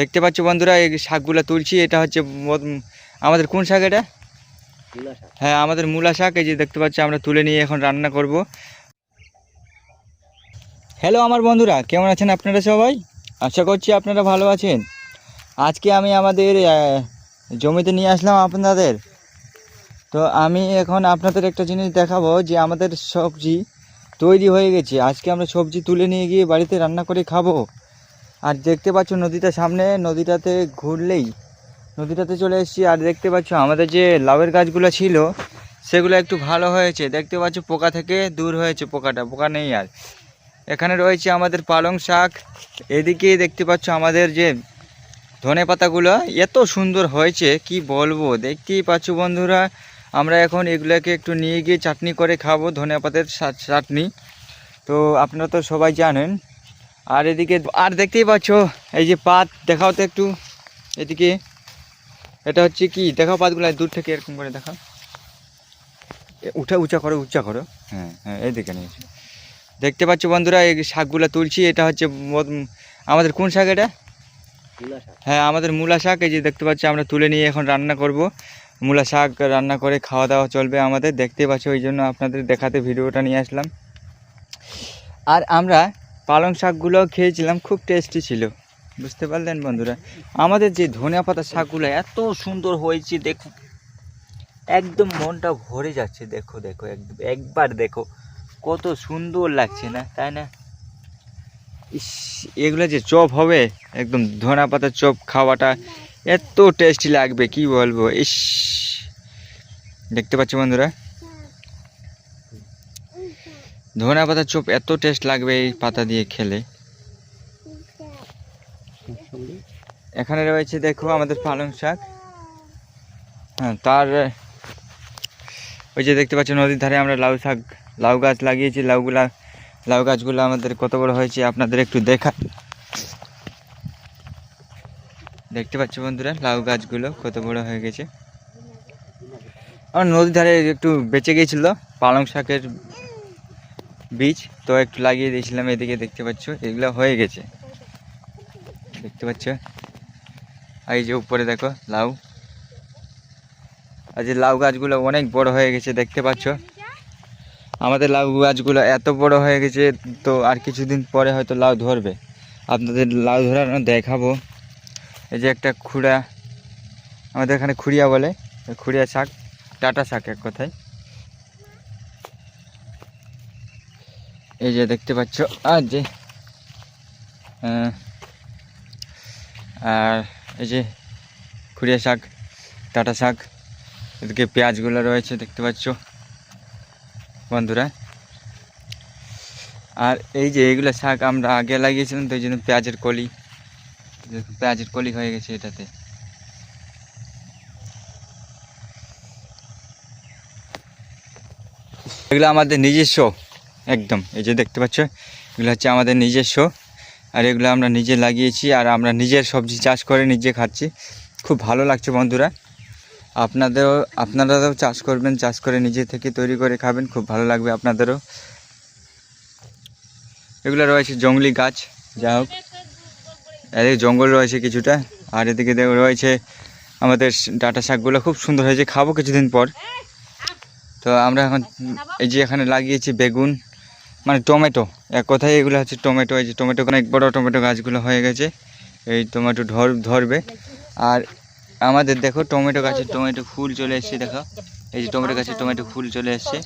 দেখতে পাচ্ছ বন্ধুরা এই শাকগুলো তুলছি। এটা হচ্ছে আমাদের কোন শাক এটা? হ্যাঁ আমাদের মূলা শাক। এই যে দেখতে পাচ্ছি আমরা তুলে নিয়ে এখন রান্না করব। হ্যালো আমার বন্ধুরা কেমন আছেন আপনারা সবাই? আশা করছি আপনারা ভালো আছেন। আজকে আমি আমাদের জমিতে নিয়ে আসলাম আপনাদের। তো আমি এখন আপনাদের একটা জিনিস দেখাবো যে আমাদের সবজি তৈরি হয়ে গেছে। আজকে আমরা সবজি তুলে নিয়ে গিয়ে বাড়িতে রান্না করে খাব। আর দেখতে পাচ্ছ নদীটা সামনে, নদীটাতে ঘুরলেই নদীটাতে চলে এসেছি। আর দেখতে পাচ্ছ আমাদের যে লাউয়ের গাছগুলো ছিল, সেগুলো একটু ভালো হয়েছে। দেখতে পাচ্ছ পোকা থেকে দূর হয়েছে পোকাটা, পোকা নেই আর। এখানে রয়েছে আমাদের পালং শাক। এদিকে দেখতে পাচ্ছ আমাদের যে ধনে পাতাগুলো, এত সুন্দর হয়েছে, কি বলব? দেখতেই পাচ্ছ বন্ধুরা, আমরা এখন এগুলোকে একটু নিয়ে গিয়ে চাটনি করে খাব, ধনে পাতার চাটনি তো আপনারা তো সবাই জানেন আর এদিকে আর দেখতেই পাচ্ছ এই যে পাত দেখাও তো একটু। এদিকে এটা হচ্ছে কি? দেখাও পাতগুলো দূর থেকে এরকম করে দেখাও উঠা উঁচা করো উঁচা করো। হ্যাঁ হ্যাঁ এইদিকে নিয়েছি। দেখতে পাচ্ছ বন্ধুরা এই শাকগুলো তুলছি। এটা হচ্ছে আমাদের কোন শাক এটা? হ্যাঁ আমাদের মূলা শাক। এই যে দেখতে পাচ্ছি আমরা তুলে নিয়ে এখন রান্না করব। মূলা শাক রান্না করে খাওয়া দাওয়া চলবে আমাদের। দেখতে পাচ্ছ ওই জন্য আপনাদের দেখাতে ভিডিওটা নিয়ে আসলাম। আর আমরা পালং শাকগুলো খেয়েছিলাম, খুব টেস্টি ছিল। বুঝতে পারলেন বন্ধুরা? আমাদের যে ধনিয়া পাতা শাকগুলো এত সুন্দর হয়েছে, দেখো। একদম মনটা ভরে যাচ্ছে, দেখো দেখো, একদম, একবার দেখো, কত সুন্দর লাগছে না, তাই না? ইস, এগুলো যে চপ হবে, একদম ধনা পাতার চপ খাওয়াটা এত টেস্টি লাগবে, কি বলব? ইস, দেখতে পাচ্ছ বন্ধুরা? ধনা পাতার চপ এত টেস্ট লাগবে এই পাতা দিয়ে খেলে। এখানে রয়েছে দেখো আমাদের পালং শাক। হ্যাঁ তার, ওই যে দেখতে পাচ্ছ নদীর ধারে আমরা লাউ শাক, লাউ গাছ লাগিয়েছি। লাউগুলা, লাউ গাছগুলো আমাদের কত বড় হয়েছে আপনাদের একটু দেখা। দেখতে পাচ্ছ বন্ধুরা, লাউ গাছগুলো কত বড় হয়ে গেছে। আমার নদীর ধারে একটু বেঁচে গিয়েছিল পালং শাকের বীজ। তো একটু লাগিয়ে দিয়েছিলাম, এদিকে দেখতে পাচ্ছ, এগুলো হয়ে গেছে। দেখতে পাচ্ছ? এই যে উপরে দেখো, লাউ। আর যে লাউ গাছগুলো অনেক বড় হয়ে গেছে, দেখতে পাচ্ছ? আমাদের লাউ গাছগুলো এত বড় হয়ে গেছে, তো আর কিছুদিন পরে হয়তো লাউ ধরবে। আপনাদের লাউ ধরানো দেখাবো। এই যে একটা খুঁড়া, আমাদের এখানে খুঁড়িয়া বলে, খুঁড়িয়া শাক, টাটা শাক এক কথায়। এই যে দেখতে পাচ্ছ, আর যে আর এই যে খুঁড়িয়া শাক টাটা শাক, এদিকে পেঁয়াজগুলো রয়েছে, দেখতে পাচ্ছ বন্ধুরা। আর এই যে এইগুলো শাক আমরা আগে লাগিয়েছিলাম, তো এই জন্য পেঁয়াজের কলি পেঁয়াজের কলি হয়ে গেছে এটাতে। এগুলো আমাদের নিজস্ব। একদম, এই যে দেখতে পাচ্ছ, এগুলো হচ্ছে আমাদের নিজস্ব আর এগুলো আমরা নিজে লাগিয়েছি, আর আমরা নিজের সবজি চাষ করে নিজে খাচ্ছি। খুব ভালো লাগছে বন্ধুরা। আপনাদেরও, আপনারাও চাষ করবেন, চাষ করে নিজে থেকে তৈরি করে খাবেন, খুব ভালো লাগবে আপনাদেরও। এগুলো রয়েছে জঙ্গলি গাছ যা হোক। এদিকে জঙ্গল রয়েছে কিছুটা, আর এদিকে রয়েছে আমাদের ডাটা শাকগুলো। খুব সুন্দর হয়েছে, খাব কিছুদিন পর। তো আমরা এখন এই যে এখানে লাগিয়েছি বেগুন মানে টমেটো এক কথায় এগুলো হচ্ছে টমেটো এই যে টমেটো অনেক বড় টমেটো গাছগুলো হয়ে গেছে এই টমেটো ধর ধরবে। আর আমাদের দেখো টমেটো গাছে টমেটো ফুল চলে এসছে দেখো। এই যে টমেটো গাছে টমেটো ফুল চলে এসছে।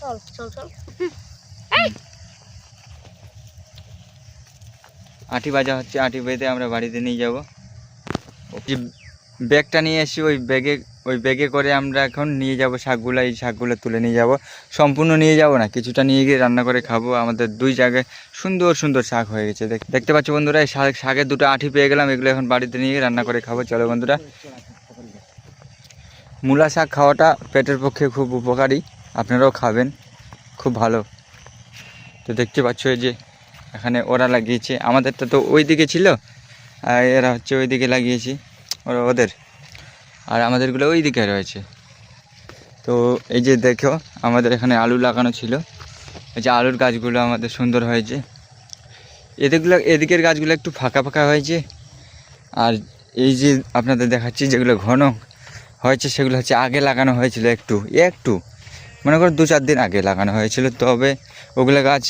আটি বাজা হচ্ছে আটি বেঁধে আমরা বাড়িতে নিয়ে যাব। যে ব্যাগটা নিয়ে এসেছি ওই ব্যাগে ওই ব্যাগে করে আমরা এখন নিয়ে যাব, শাকগুলো, এই শাকগুলো তুলে নিয়ে যাব। সম্পূর্ণ নিয়ে যাব না, কিছুটা নিয়ে গিয়ে রান্না করে খাব। আমাদের দুই জায়গায় সুন্দর সুন্দর শাক হয়ে গেছে। দেখ- দেখতে পাচ্ছ বন্ধুরা, এই শাক, শাকের দুটো আঠি পেয়ে গেলাম, এগুলো এখন বাড়িতে নিয়ে গিয়ে রান্না করে খাব। চলো বন্ধুরা। মূলা শাক খাওয়াটা পেটের পক্ষে খুব উপকারী, আপনারাও খাবেন, খুব ভালো। তো দেখতে পাচ্ছ এই যে, এখানে ওরা লাগিয়েছে। আমাদেরটা তো ওই দিকে ছিল, আর এরা হচ্ছে ওই দিকে লাগিয়েছি, ওরা ওদের। আর আমাদেরগুলো ওই দিকে রয়েছে। তো এই যে দেখো, আমাদের এখানে আলু লাগানো ছিল। এই যে আলুর গাছগুলো আমাদের সুন্দর হয়েছে। এদিকগুলো, এদিকের গাছগুলো একটু ফাঁকা ফাঁকা হয়েছে। আর এই যে আপনাদের দেখাচ্ছি যেগুলো ঘন হয়েছে, সেগুলো হচ্ছে আগে লাগানো হয়েছিল একটু একটু। মনে করো দু চার দিন আগে লাগানো হয়েছিল, তবে ওগুলো গাছ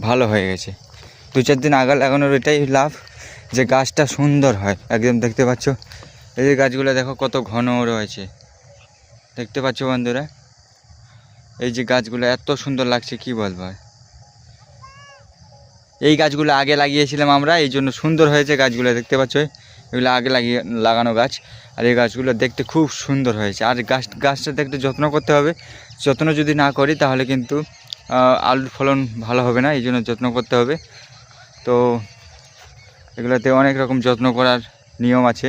ভালো হয়ে গেছে। দু চার দিন আগে লাগানোর এটাই লাভ যে গাছটা সুন্দর হয়। একদম দেখতে পাচ্ছ? এই যে গাছগুলো দেখো কত ঘন রয়েছে। দেখতে পাচ্ছ বন্ধুরা? এই যে গাছগুলো এত সুন্দর লাগছে, কি বলব। এই গাছগুলো আগে লাগিয়েছিলাম আমরা, এই জন্য সুন্দর হয়েছে গাছগুলো, দেখতে পাচ্ছ? এগুলো আগে লাগিয়ে, লাগানো গাছ। আর এই গাছগুলো দেখতে খুব সুন্দর হয়েছে। আর গাছ, গাছটা দেখতে যত্ন করতে হবে। যত্ন যদি না করি, তাহলে কিন্তু আলুর ফলন ভালো হবে না, এই জন্য যত্ন করতে হবে। তো এগুলোতে অনেক রকম যত্ন করার নিয়ম আছে।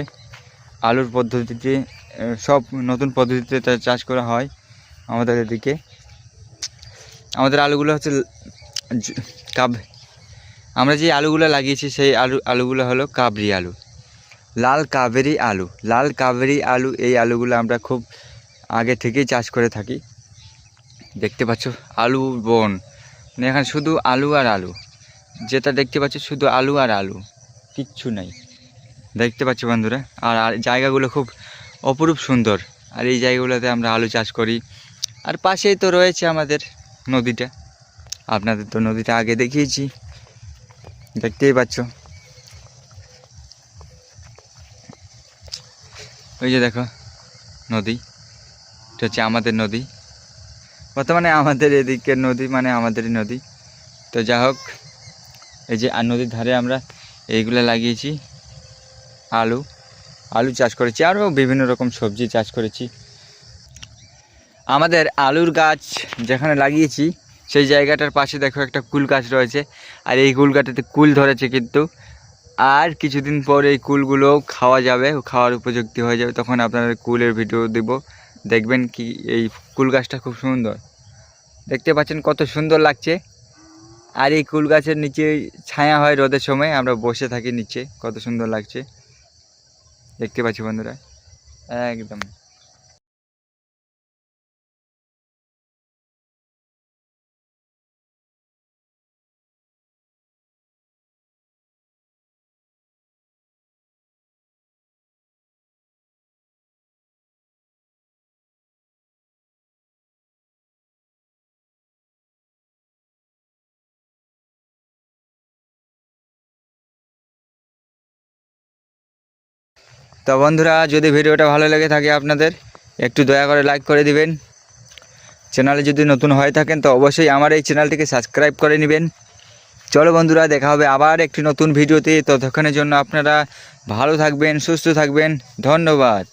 আলুর পদ্ধতিতে সব নতুন পদ্ধতিতে চাষ করা হয় আমাদের এদিকে। আমাদের আলুগুলো হচ্ছে কাব, আমরা যে আলুগুলো লাগিয়েছি সেই আলু, আলুগুলো হলো কাবরি আলু। লাল কাবেরি আলু, লাল কাবেরি আলু, এই আলুগুলো আমরা খুব আগে থেকেই চাষ করে থাকি। দেখতে পাচ্ছ, আলু বন। মানে এখানে শুধু আলু আর আলু। যেটা দেখতে পাচ্ছ, শুধু আলু আর আলু, কিচ্ছু নাই। দেখতে পাচ্ছ বন্ধুরা। আর জায়গাগুলো খুব অপরূপ সুন্দর। আর এই জায়গাগুলোতে আমরা আলু চাষ করি। আর পাশেই তো রয়েছে আমাদের নদীটা। আপনাদের তো নদীটা আগে দেখিয়েছি। দেখতেই পাচ্ছ। ওই যে দেখো, নদী। এটা হচ্ছে আমাদের নদী। বর্তমানে আমাদের এদিকের নদী মানে আমাদেরই নদী। তো যা হোক এই যে, আর নদীর ধারে আমরা এইগুলো লাগিয়েছি। আলু আলু চাষ করেছি, আরও বিভিন্ন রকম সবজি চাষ করেছি। আমাদের আলুর গাছ যেখানে লাগিয়েছি, সেই জায়গাটার পাশে দেখো একটা কুল গাছ রয়েছে, আর এই কুল গাছটাতে কুল ধরেছে কিন্তু। আর কিছুদিন পর এই কুলগুলো খাওয়া যাবে, খাওয়ার উপযুক্ত হয়ে যাবে, তখন আপনাদের কুলের ভিডিও দেব। দেখবেন কি এই কুল গাছটা খুব সুন্দর। দেখতে পাচ্ছেন কত সুন্দর লাগছে। আর এই কুল গাছের নিচে ছায়া হয় রোদের সময়, আমরা বসে থাকি নিচে, কত সুন্দর লাগছে। দেখতে পাচ্ছি বন্ধুরা। একদম। তো বন্ধুরা, যদি ভিডিওটা ভালো লেগে থাকে আপনাদের, একটু দয়া করে লাইক করে দিবেন। চ্যানেলে যদি নতুন হয়ে থাকেন, তো অবশ্যই আমার এই চ্যানেলটিকে সাবস্ক্রাইব করে নেবেন। চলো বন্ধুরা, দেখা হবে আবার একটি নতুন ভিডিওতে। ততক্ষণের জন্য আপনারা ভালো থাকবেন, সুস্থ থাকবেন। ধন্যবাদ।